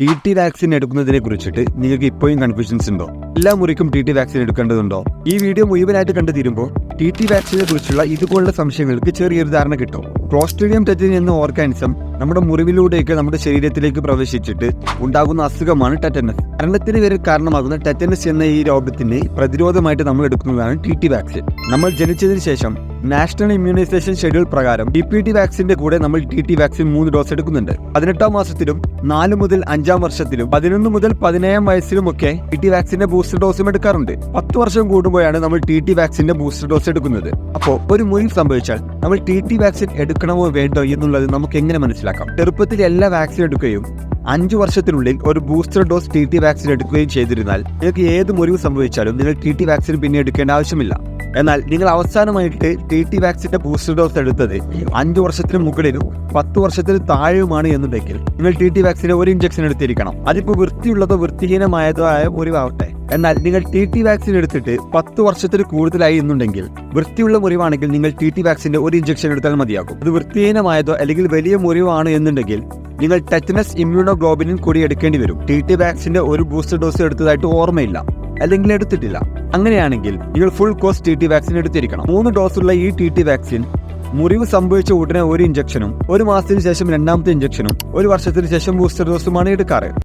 T T vaccine എടുക്കുന്നതിനെ കുറിച്ചിട്ട് നിങ്ങൾക്ക് ഇപ്പോഴും കൺഫ്യൂഷൻസ് ഉണ്ടോ? എല്ലാ മുറിക്കും ടി ടി വാക്സിൻ എടുക്കേണ്ടതുണ്ടോ? ഈ വീഡിയോ മുഴുവനായിട്ട് കണ്ടു തീരുമ്പോൾ ടി ടി വാക്സിനെ കുറിച്ചുള്ള ഇതുപോലുള്ള സംശയങ്ങൾക്ക് ചെറിയൊരു ധാരണ കിട്ടും. ക്ലോസ്ട്രീഡിയം ടെറ്റിൻ എന്ന ഓർഗാനിസം നമ്മുടെ മുറിവിലൂടെയൊക്കെ നമ്മുടെ ശരീരത്തിലേക്ക് പ്രവേശിച്ചിട്ട് ഉണ്ടാകുന്ന അസുഖമാണ് ടെറ്റനസ് മരണത്തിന് വരെ കാരണമാകുന്ന ടെറ്റനസ് എന്ന ഈ രോഗത്തിന് പ്രതിരോധമായിട്ട് നമ്മൾ എടുക്കുന്നതാണ് ടി ടി വാക്സിൻ നമ്മൾ ജനിച്ചതിന് ശേഷം നാഷണൽ ഇമ്മ്യൂണൈസേഷൻ ഷെഡ്യൂൾ പ്രകാരം ഡി പി ടി വാക്സിന്റെ കൂടെ നമ്മൾ ടി ടി വാക്സിൻ മൂന്ന് ഡോസ് എടുക്കുന്നുണ്ട്. പതിനെട്ടാം മാസത്തിലും നാല് മുതൽ അഞ്ചാം വർഷത്തിലും പതിനൊന്ന് മുതൽ പതിനേഴാം വയസ്സിലുമൊക്കെ ടി ടി വാക്സിന്റെ ബൂസ്റ്റർ ഡോസും എടുക്കാറുണ്ട്. പത്ത് വർഷം കൂടുമ്പോഴാണ് നമ്മൾ ടി ടി വാക്സിന്റെ ബൂസ്റ്റർ ഡോസ് എടുക്കുന്നത്. അപ്പോൾ ഒരു മുറിവ് സംഭവിച്ചാൽ നമ്മൾ ടി ടി വാക്സിൻ എടുക്കണമോ വേണ്ടോ എന്നുള്ളത് നമുക്ക് എങ്ങനെ മനസ്സിലാക്കാം? ചെറുപ്പത്തിൽ എല്ലാ വാക്സിൻ എടുക്കുകയും അഞ്ചു വർഷത്തിനുള്ളിൽ ഒരു booster dose T T vaccine എടുക്കുകയും ചെയ്തിരുന്നാൽ നിങ്ങൾക്ക് ഏത് മുറിവ് സംഭവിച്ചാലും നിങ്ങൾ ടി ടി വാക്സിൻ പിന്നെ എടുക്കേണ്ട ആവശ്യമില്ല. എന്നാൽ നിങ്ങൾ അവസാനമായിട്ട് ടി ടി വാക്സിന്റെ ബൂസ്റ്റർ ഡോസ് എടുത്തത് അഞ്ചു വർഷത്തിന് മുകളിലും പത്ത് വർഷത്തിന് താഴെയുമാണ് എന്നുണ്ടെങ്കിൽ നിങ്ങൾ ടി ടി വാക്സിന്റെ ഒരു ഇഞ്ചക്ഷൻ എടുത്തിരിക്കണം. അതിപ്പോൾ വൃത്തിയുള്ളതോ വൃത്തിഹീനമായതോ ആയ മുറിവാവട്ടെ എന്നാൽ നിങ്ങൾ ടി ടി വാക്സിൻ എടുത്തിട്ട് പത്ത് വർഷത്തിന് കൂടുതലായി എന്നുണ്ടെങ്കിൽ വൃത്തിയുള്ള മുറിവാണെങ്കിൽ നിങ്ങൾ ടി ടി വാക്സിന്റെ ഒരു ഇഞ്ചക്ഷൻ എടുത്താൽ മതിയാകും. അത് വൃത്തിഹീനമായതോ അല്ലെങ്കിൽ വലിയ മുറിവാണ് എന്നുണ്ടെങ്കിൽ നിങ്ങൾ ടെറ്റനസ് ഇമ്മ്യൂണോഗ്ലോബിനും കൂടി എടുക്കേണ്ടി വരും. ടി ടി വാക്സിന്റെ ഒരു ബൂസ്റ്റർ ഡോസ് എടുത്തതായിട്ട് ഓർമ്മയില്ല. അല്ലെങ്കിൽ എടുത്തിട്ടില്ല. അങ്ങനെയാണെങ്കിൽ നിങ്ങൾ ഫുൾ കോസ്റ്റ് ടി ടി വാക്സിൻ എടുത്തിരിക്കണം. മൂന്ന് ഡോസുള്ള ഈ ടി ടി വാക്സിൻ മുറിവ് സംഭവിച്ച ഉടനെ ഒരു ഇഞ്ചക്ഷനും ഒരു മാസത്തിന് ശേഷം രണ്ടാമത്തെ ഇഞ്ചക്ഷനും ഒരു വർഷത്തിന് ശേഷം ബൂസ്റ്റർ ഡോസുമാണ് എടുക്കാറ്.